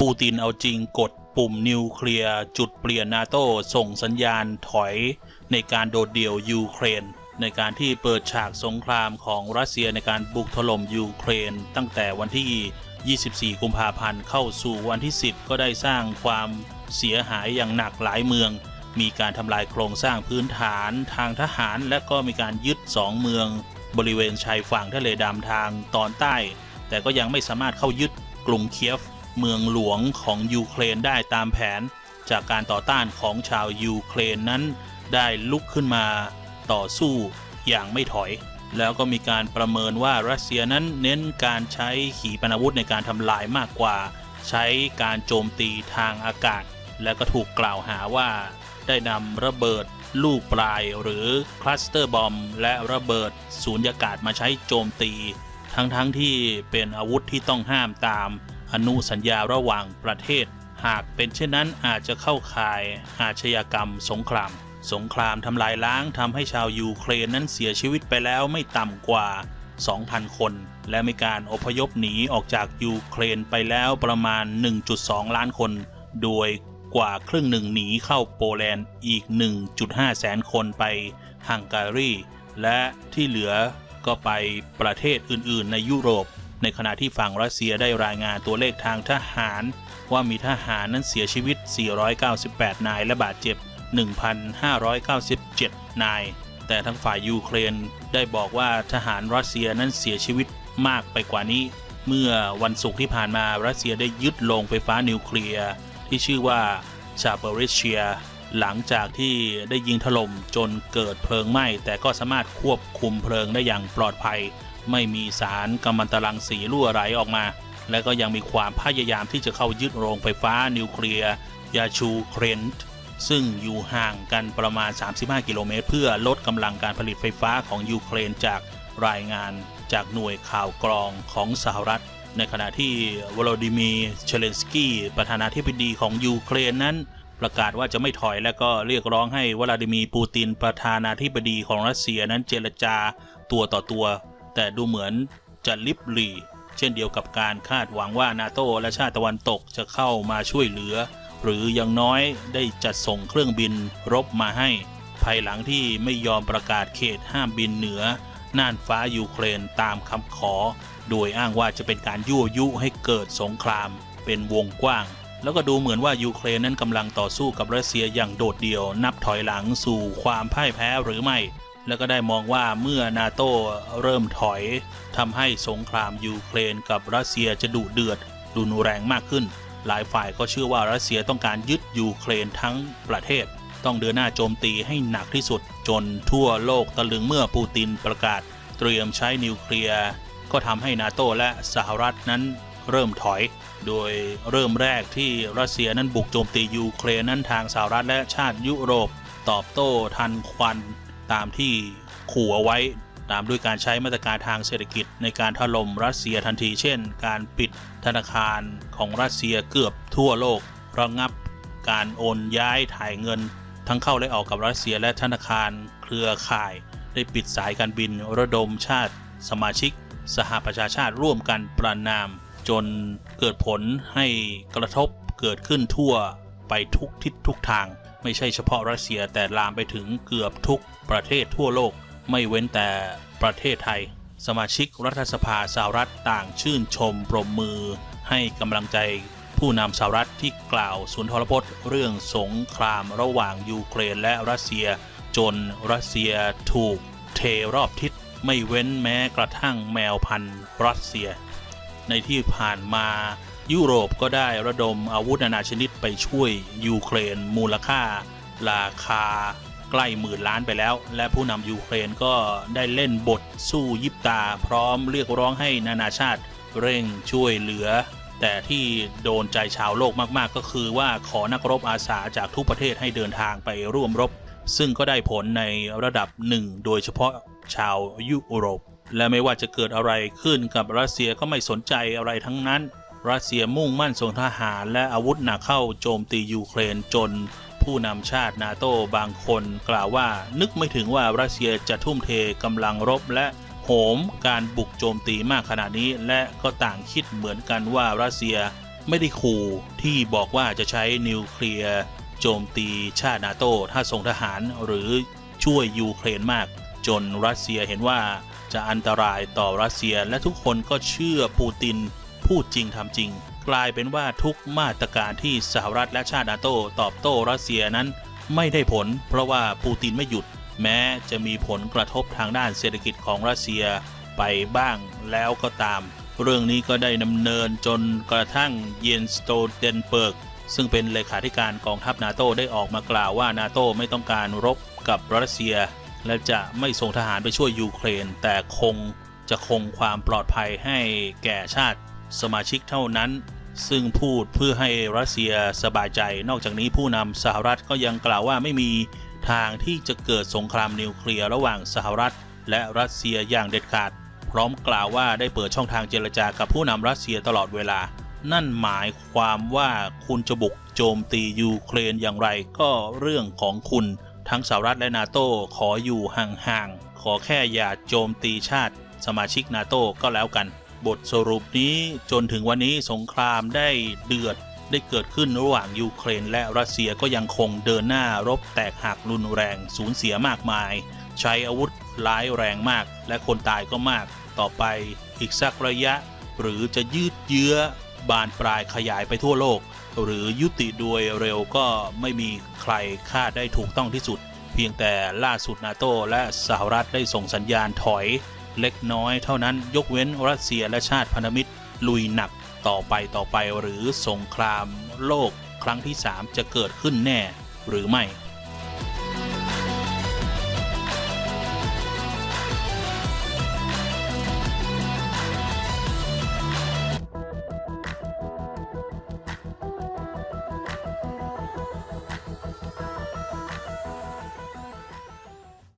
ปูตินเอาจริงกดปุ่มนิวเคลียร์จุดเปลี่ยนนาโตส่งสัญญาณถอยในการโดดเดี่ยวยูเครน ในการที่เปิดฉากสงครามของรัสเซียในการบุกถล่มยูเครน ตั้งแต่วันที่ 24 กุมภาพันธ์เข้าสู่วันที่ 10 ก็ได้สร้างความเสียหายอย่างหนักหลายเมือง มีการทำลายโครงสร้างพื้นฐานทางทหาร และก็มีการยึดสองเมือง บริเวณชายฝั่งทะเลดำทางตอนใต้ แต่ก็ยังไม่สามารถเข้ายึดกรุงเคียฟ เมืองหลวงของยูเครนได้ตามแผน จากการต่อต้านของชาวยูเครนนั้น ได้ลุกขึ้นมาต่อสู้อย่างไม่ถอย แล้วก็มีการประเมินว่ารัสเซียนั้นเน้นการใช้ขีปนาวุธในการทำลายมากกว่า ใช้การโจมตีทางอากาศ และก็ถูกกล่าวหาว่า ได้นำระเบิดลูกปลายหรือคลัสเตอร์บอมและระเบิดสูญญากาศมาใช้โจมตี ทั้งๆทที่เป็นอาวุธที่ต้องห้ามตาม อนุสัญญาระหว่างประเทศ หากเป็นเช่นนั้นอาจจะเข้าข่ายอาชญากรรมสงคราม สงครามทำลายล้างทำให้ชาวยูเครนนั้นเสียชีวิตไปแล้วไม่ต่ำกว่า 2,000 คน และมีการอพยพหนีออกจากยูเครนไปแล้วประมาณ 1.2 ล้านคน โดยกว่าครึ่งหนึ่งหนีเข้าโปแลนด์อีก 1.5 แสนคนไปฮังการีและที่เหลือก็ไปประเทศอื่น ๆ ในยุโรป ในขณะที่ฝั่งรัสเซียได้รายงานตัวเลขทางทหาร ว่ามีทหารนั้นเสียชีวิต 498 นายและบาดเจ็บ 1,597 นาย แต่ทั้งฝ่ายยูเครนได้บอกว่าทหารรัสเซียนั้นเสียชีวิตมากไปกว่านี้ เมื่อวันศุกร์ที่ผ่านมารัสเซียได้ยึดโรงไฟฟ้านิวเคลียร์ที่ชื่อว่าชาเปอริเชียหลังจากที่ได้ยิงถล่มจนเกิดเพลิงไหม้ แต่ก็สามารถควบคุมเพลิงได้อย่างปลอดภัย ไม่มีสารกัมมันตรังสีรั่วไหลออกมา และก็ยังมีความพยายามที่จะเข้ายึดโรงไฟฟ้านิวเคลียร์ยาชูเครนต์ซึ่งอยู่ห่างกันประมาณ 35 กิโลเมตร เพื่อลดกำลังการผลิตไฟฟ้าของยูเครนจากรายงานจากหน่วยข่าวกรองของสหรัฐ ในขณะที่วโลดิมีร์เชเลนสกี้ประธานาธิบดีของยูเครนนั้น ประกาศว่าจะไม่ถอยและก็เรียกร้องให้วลาดิมีร์ปูตินประธานาธิบดีของรัสเซียนั้นเจรจาตัวต่อตัว แต่ดูเหมือนจะลิบหลีเช่นเดียวกับการคาดหวังว่านาโตและชาติตะวันตกจะเข้ามาช่วยเหลือ หรืออย่างน้อยได้จัดส่งเครื่องบินรบมาให้ ภายหลังที่ไม่ยอมประกาศเขตห้ามบินเหนือ น่านฟ้ายูเครนตามคำขอ โดยอ้างว่าจะเป็นการยั่วยุให้เกิดสงคราม เป็นวงกว้าง แล้วก็ดูเหมือนว่ายูเครนนั้นกำลังต่อสู้กับรัสเซียอย่างโดดเดี่ยว นับถอยหลังสู่ความพ่ายแพ้หรือไม่ แล้วก็ได้มองว่าเมื่อนาโตเริ่มถอยทำให้สงครามยูเครนกับรัสเซียจะดุเดือดรุนแรงมากขึ้น หลายฝ่ายก็เชื่อว่ารัสเซียต้องการยึดยูเครนทั้งประเทศ ต้องเดินหน้าโจมตีให้หนักที่สุด จนทั่วโลกตะลึงเมื่อปูตินประกาศ เตรียมใช้นิวเคลียร์ก็ทำให้นาโตและสหรัฐนั้นเริ่มถอย โดยเริ่มแรกที่รัสเซียนั้นบุกโจมตียูเครนนั้นทางสหรัฐและชาติยุโรป ตอบโต้ทันควัน ตามที่ขู่เอาไว้ ตามด้วยการใช้มาตรการทางเศรษฐกิจในการถล่มรัสเซียทันที เช่น การปิดธนาคารของรัสเซียเกือบทั่วโลกระงับการโอนย้ายถ่ายเงิน ทั้งเข้าและออกกับรัสเซียและธนาคารเครือข่าย ได้ปิดสายการบินระดมชาติ สมาชิก สหประชาชาติร่วมกันประนาม จนเกิดผลให้กระทบเกิดขึ้นทั่วไปทุกทิศทุกทาง ไม่ใช่เฉพาะรัสเซียแต่ลามไปถึงเกือบทุกประเทศทั่วโลก ไม่เว้นแต่ประเทศไทย สมาชิกรัฐสภาสหรัฐต่างชื่นชมปรบมือ ให้กำลังใจผู้นำสหรัฐที่กล่าวสุนทรพจน์ เรื่องสงครามระหว่างยูเครนและรัสเซีย จนรัสเซียถูกเทรอบทิศไม่เว้นแม้กระทั่งแมวพันธุ์รัสเซีย ในที่ผ่านมา ยุโรปก็ได้ระดมอาวุธนานาชนิดไปช่วยยูเครน มูลค่า ราคาใกล้หมื่นล้านไปแล้ว และผู้นำยูเครนก็ได้เล่นบทสู้ยิบตา พร้อมเรียกร้องให้นานาชาติเร่งช่วยเหลือ แต่ที่โดนใจชาวโลกมากๆ ก็คือว่าขอนักรบอาสาจากทุกประเทศให้เดินทางไปร่วมรบ ซึ่งก็ได้ผลในระดับหนึ่งโดยเฉพาะชาวยุโรป และไม่ว่าจะเกิดอะไรขึ้นกับรัสเซียก็ไม่สนใจอะไรทั้งนั้น รัสเซียมุ่งมั่นส่งทหารและอาวุธหนักเข้าโจมตียูเครนจนผู้นำชาตินาโตบางคนกล่าวว่า นึกไม่ถึงว่ารัสเซียจะทุ่มเทกำลังรบและโหมการบุกโจมตีมากขนาดนี้ และก็ต่างคิดเหมือนกันว่ารัสเซียไม่ได้ขู่ที่บอกว่าจะใช้นิวเคลียร์โจมตีชาตินาโตถ้าส่งทหารหรือช่วยยูเครนมาก จนรัสเซียเห็นว่าจะอันตรายต่อรัสเซียและทุกคนก็เชื่อปูติน พูดจริงทำจริง กลายเป็นว่าทุกมาตรการที่สหรัฐและชาตินาโตตอบโต้รัสเซียนั้นไม่ได้ผล เพราะว่าปูตินไม่หยุด แม้จะมีผลกระทบทางด้านเศรษฐกิจของรัสเซียไปบ้างแล้วก็ตาม เรื่องนี้ก็ได้ดำเนินจนกระทั่งเยนสโตเดนเบิร์กซึ่งเป็นเลขาธิการกองทัพนาโตได้ออกมากล่าวว่านาโตไม่ต้องการรบกับรัสเซีย และจะไม่ส่งทหารไปช่วยยูเครน แต่คงจะคงความปลอดภัยให้แก่ชาติ สมาชิกเท่านั้น ซึ่งพูดเพื่อให้รัสเซียสบายใจ นอกจากนี้ผู้นำสหรัฐก็ยังกล่าวว่าไม่มีทางที่จะเกิดสงครามนิวเคลียร์ระหว่างสหรัฐ และรัสเซียอย่างเด็ดขาด พร้อมกล่าวว่าได้เปิดช่องทางเจรจากับผู้นำรัสเซียตลอดเวลา นั่นหมายความว่าคุณจะบุกโจมตียูเครนอย่างไรก็เรื่องของคุณ ทั้งสหรัฐและนาโตขออยู่ห่างๆขอแค่อย่าโจมตีชาติ สมาชิกนาโตก็แล้วกัน บทสรุปนี้จนถึงวันนี้สงครามได้เดือดได้เกิดขึ้นระหว่างยูเครนและรัสเซียก็ยังคงเดินหน้ารบแตกหักรุนแรงสูญเสียมากมาย ใช้อาวุธร้ายแรงมาก และคนตายก็มาก ต่อไปอีกสักระยะ หรือจะยืดเยื้อบานปลายขยายไปทั่วโลก หรือยุติโดยเร็วก็ไม่มีใครคาดได้ถูกต้องที่สุด เพียงแต่ล่าสุดนาโตและสหรัฐได้ส่งสัญญาณถอย เล็กน้อยเท่านั้นยกเว้นรัสเซียและชาติพันธมิตรลุยหนักต่อไปต่อไปหรือสงครามโลกครั้งที่ 3 จะเกิดขึ้นแน่หรือไม่